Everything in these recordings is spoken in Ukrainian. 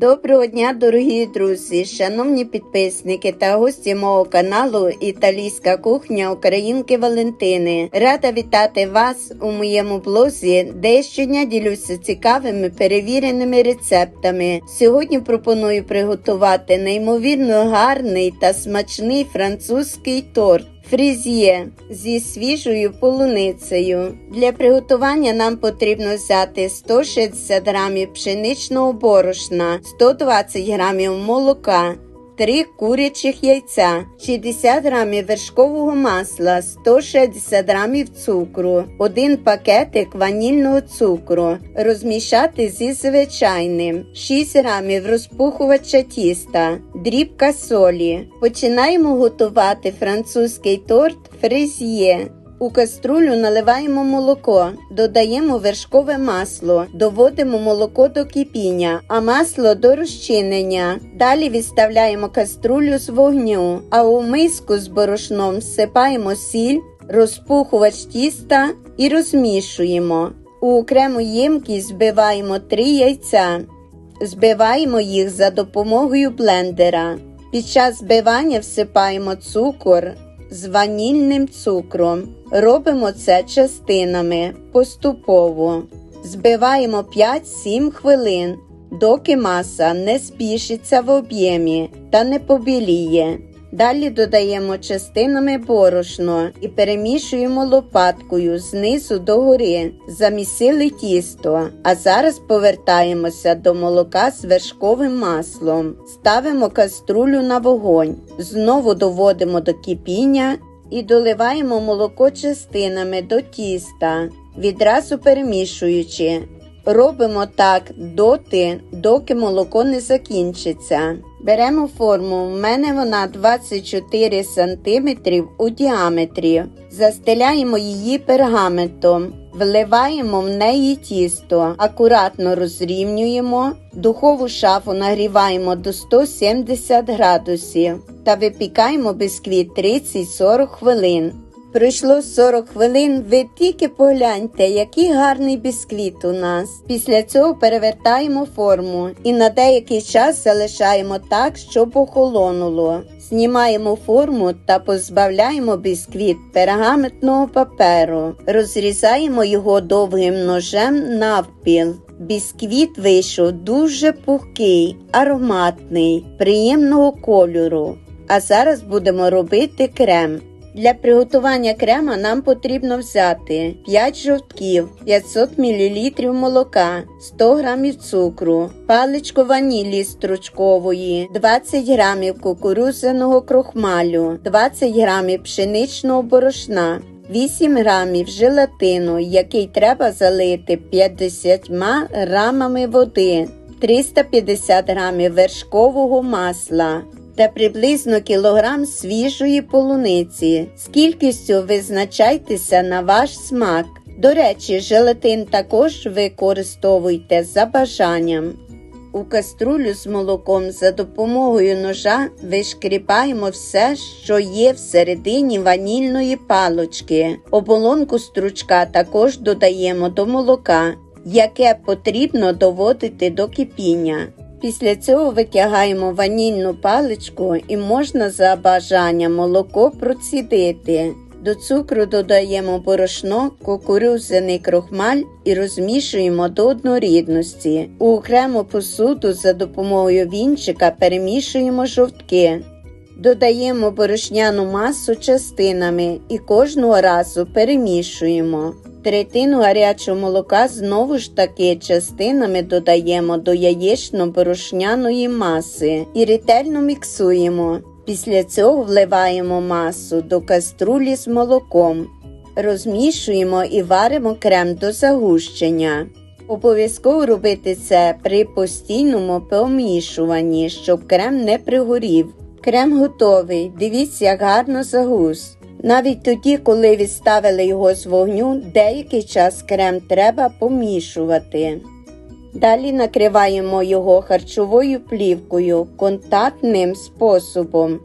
Доброго дня, дорогі друзі, шановні підписники та гості мого каналу Італійська кухня Українки Валентини. Рада вітати вас у моєму блозі, де я щодня ділюся цікавими перевіреними рецептами. Сьогодні пропоную приготувати неймовірно гарний та смачний французький торт. Фрізє зі свіжою полуницею. Для приготування нам потрібно взяти 160 грамів пшеничного борошна, 120 грамів молока, 3 курячих яйця, 60 грамів вершкового масла, 160 грамів цукру, 1 пакетик ванільного цукру, розмішати зі звичайним, 6 грамів розпухувача тіста, дрібка солі. Починаємо готувати французький торт фрезьє. У каструлю наливаємо молоко, додаємо вершкове масло, доводимо молоко до кипіння, а масло до розчинення. Далі відставляємо каструлю з вогню, а у миску з борошном всипаємо сіль, розпухувач тіста і розмішуємо. У окрему ємкість збиваємо 3 яйця. Збиваємо їх за допомогою блендера. Під час збивання всипаємо цукор з ванільним цукром. Робимо це частинами поступово. Збиваємо 5-7 хвилин, доки маса не спішиться в об'ємі та не побіліє. Далі додаємо частинами борошно і перемішуємо лопаткою знизу до гори. Замісили тісто. А зараз повертаємося до молока з вершковим маслом. Ставимо каструлю на вогонь. Знову доводимо до кипіння і доливаємо молоко частинами до тіста, відразу перемішуючи. Робимо так доти, доки молоко не закінчиться. Беремо форму, в мене вона 24 см у діаметрі. Застеляємо її пергаментом, вливаємо в неї тісто, акуратно розрівнюємо, духову шафу нагріваємо до 170 градусів. Та випікаємо бісквіт 30-40 хвилин. Пройшло 40 хвилин, ви тільки погляньте, який гарний бісквіт у нас. Після цього перевертаємо форму і на деякий час залишаємо так, щоб охолонуло. Знімаємо форму та позбавляємо бісквіт пергаментного паперу, розрізаємо його довгим ножем навпіл. Бісквіт вийшов дуже пухкий, ароматний, приємного кольору. А зараз будемо робити крем. Для приготування крема нам потрібно взяти 5 жовтків, 500 мл молока, 100 г цукру, паличку ванілі стручкової, 20 г кукурудзяного крохмалю, 20 г пшеничного борошна. 8 грамів желатину, який треба залити 50 грамами води, 350 грамів вершкового масла, та приблизно кілограм свіжої полуниці. З кількістю визначайтеся на ваш смак. До речі, желатин також використовуйте за бажанням. У каструлю з молоком за допомогою ножа вишкріпаємо все, що є всередині ванільної палочки. Оболонку стручка також додаємо до молока, яке потрібно доводити до кипіння. Після цього витягаємо ванільну паличку і можна за бажанням молоко процідити. До цукру додаємо борошно, кукурудзяний крохмаль і розмішуємо до однорідності. У окрему посуду за допомогою вінчика перемішуємо жовтки. Додаємо борошняну масу частинами і кожного разу перемішуємо. Третину гарячого молока знову ж таки частинами додаємо до яєчно-борошняної маси і ретельно міксуємо. Після цього вливаємо масу до каструлі з молоком, розмішуємо і варимо крем до загущення. Обов'язково робити це при постійному помішуванні, щоб крем не пригорів. Крем готовий. Дивіться, як гарно загус. Навіть тоді, коли відставили його з вогню, деякий час крем треба помішувати. Далі накриваємо його харчовою плівкою контактним способом.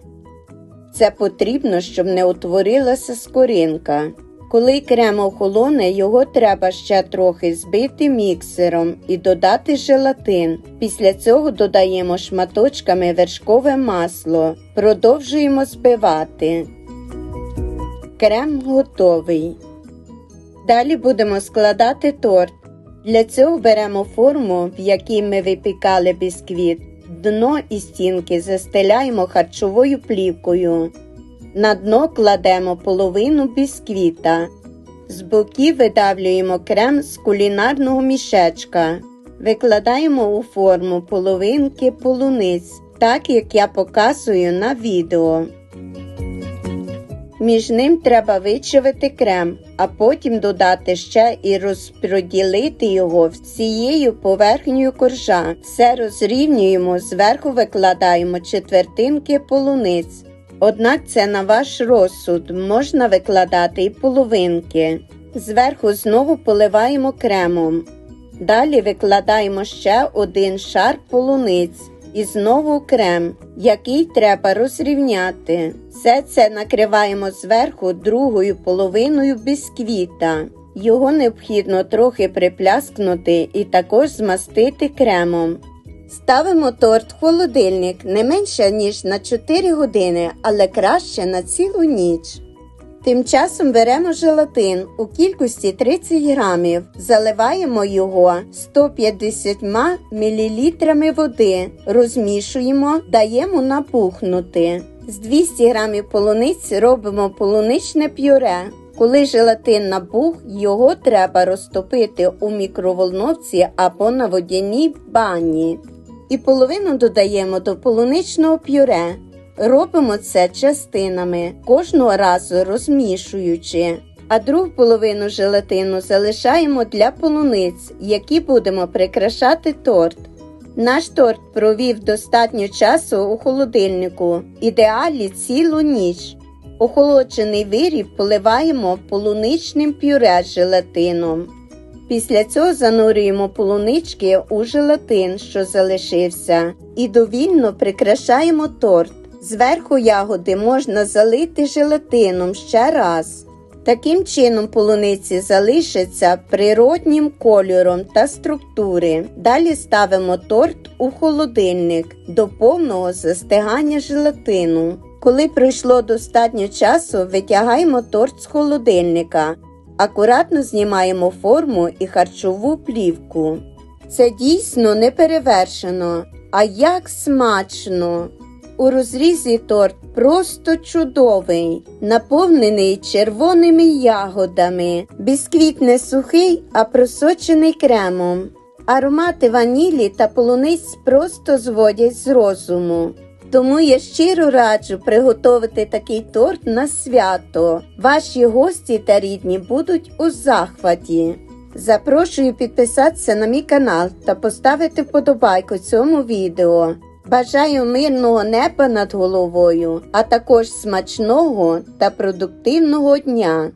Це потрібно, щоб не утворилася скоринка. Коли крем охолоне, його треба ще трохи збити міксером і додати желатин. Після цього додаємо шматочками вершкове масло. Продовжуємо збивати. Крем готовий. Далі будемо складати торт. Для цього беремо форму, в якій ми випікали бісквіт. Дно і стінки застеляємо харчовою плівкою. На дно кладемо половину бісквіта. З боків видавлюємо крем з кулінарного мішечка. Викладаємо у форму половинки полуниць, так як я показую на відео. Між ним треба вичавити крем, а потім додати ще і розподілити його всією поверхнею коржа. Все розрівнюємо, зверху викладаємо четвертинки полуниць. Однак це на ваш розсуд, можна викладати і половинки. Зверху знову поливаємо кремом. Далі викладаємо ще один шар полуниць і знову крем, який треба розрівняти. Все це накриваємо зверху другою половиною бісквіта. Його необхідно трохи припляскнути і також змастити кремом. Ставимо торт в холодильник не менше, ніж на 4 години, але краще на цілу ніч. Тим часом беремо желатин у кількості 30 грамів, заливаємо його 150 мл води, розмішуємо, даємо набухнути. З 200 грамів полуниць робимо полуничне пюре. Коли желатин набух, його треба розтопити у мікроволновці або на водяній бані. І половину додаємо до полуничного пюре. Робимо це частинами, кожного разу розмішуючи. А другу половину желатину залишаємо для полуниць, які будемо прикрашати торт. Наш торт провів достатньо часу у холодильнику, ідеалі цілу ніч. Охолоджений виріб поливаємо полуничним пюре з желатином. Після цього занурюємо полунички у желатин, що залишився, і довільно прикрашаємо торт. Зверху ягоди можна залити желатином ще раз. Таким чином полуниці залишаться природнім кольором та структури. Далі ставимо торт у холодильник до повного застигання желатину. Коли пройшло достатньо часу, витягаємо торт з холодильника. Акуратно знімаємо форму і харчову плівку. Це дійсно не перевершено. А як смачно! У розрізі торт просто чудовий, наповнений червоними ягодами. Бісквіт не сухий, а просочений кремом. Аромати ванілі та полуниць просто зводять з розуму. Тому я щиро раджу приготувати такий торт на свято. Ваші гості та рідні будуть у захваті. Запрошую підписатися на мій канал та поставити вподобайку цьому відео. Бажаю мирного неба над головою, а також смачного та продуктивного дня.